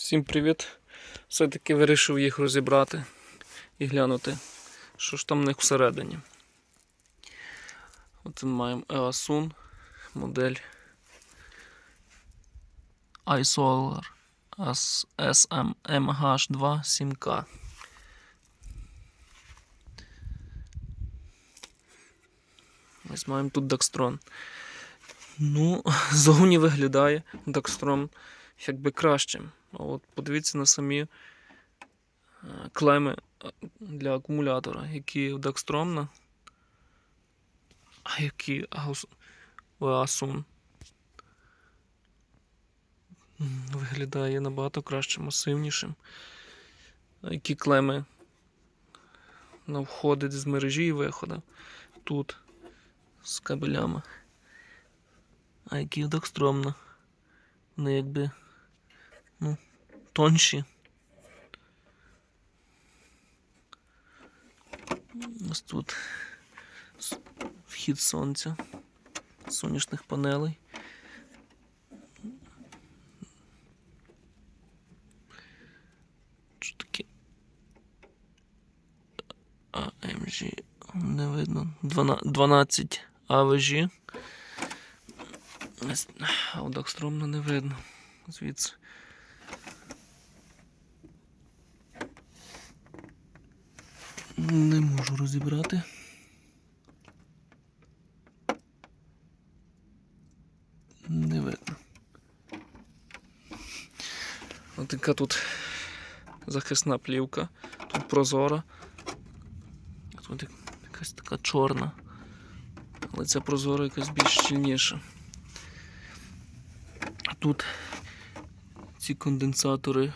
Всім привіт! Все-таки вирішив їх розібрати і глянути, що ж там в них всередині. От ми маємо Easun, модель iSolar SMMH2 7K. Ось маємо тут Дакстрон. Ну, зовні виглядає Дакстрон якби кращим. А от подивіться на самі е, клеми е, для акумулятора, які в Дакстромна, а які в Asun. Виглядає набагато краще, масивнішим. Які клеми на входить з мережі і виходу. Тут з кабелями. А які в Дакстромна. Вони якби ну, тонші. Ось тут вхід сонця, сонячних панелей. Що таке? AMG не видно. 12 12 AVG. Ось, А у Дакстромна не видно. Звідси. Не можу розібрати. Не видно. Ось така тут захисна плівка, тут прозора. Тут якась така чорна. Але ця прозора якась більш щільніша. Тут ці конденсатори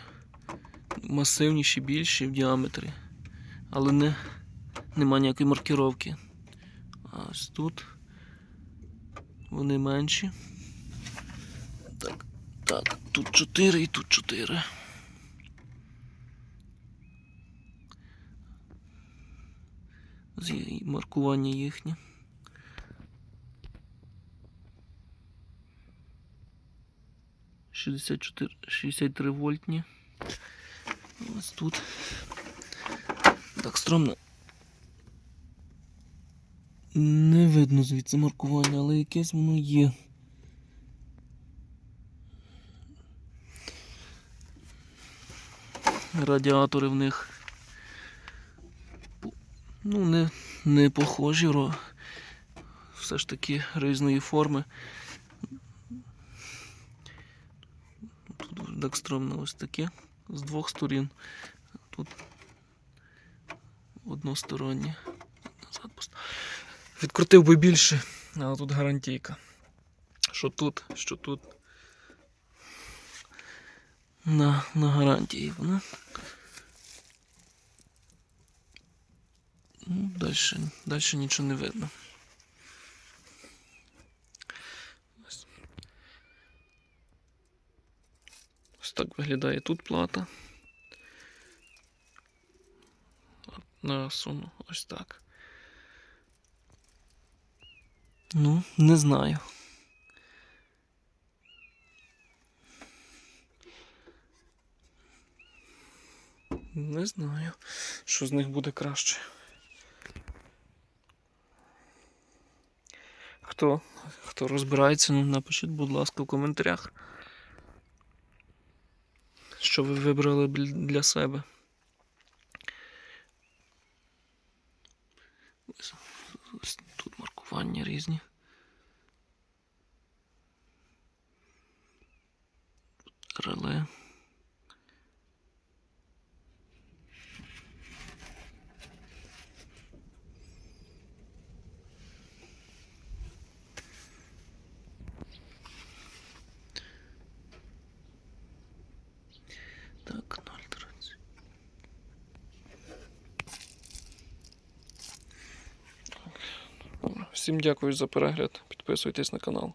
масивніші, більші в діаметрі але не, нема ніякої маркіровки. А ось тут вони менші. Так, так, тут 4 і тут 4. З маркування їхнє. Шістдесят чотири, 63 вольтні. Ось тут. Так, стромно. Не видно звідси маркування, але якесь воно є. Радіатори в них. Ну, не, не похожі, все ж таки різної форми. Тут декстромно ось таке з двох сторін. Тут односторонні. Назад Відкрутив би більше, але тут гарантійка. Що тут, що тут. На, на гарантії вона. Ну, дальше нічого не видно. Так виглядає тут плата. Насуну ось так. Ну, не знаю. Не знаю, що з них буде краще. Хто, хто розбирається, напишіть, будь ласка, в коментарях. Що ви вибрали для себе. Тут маркування різні. Всім дякую за перегляд. Підписуйтесь на канал.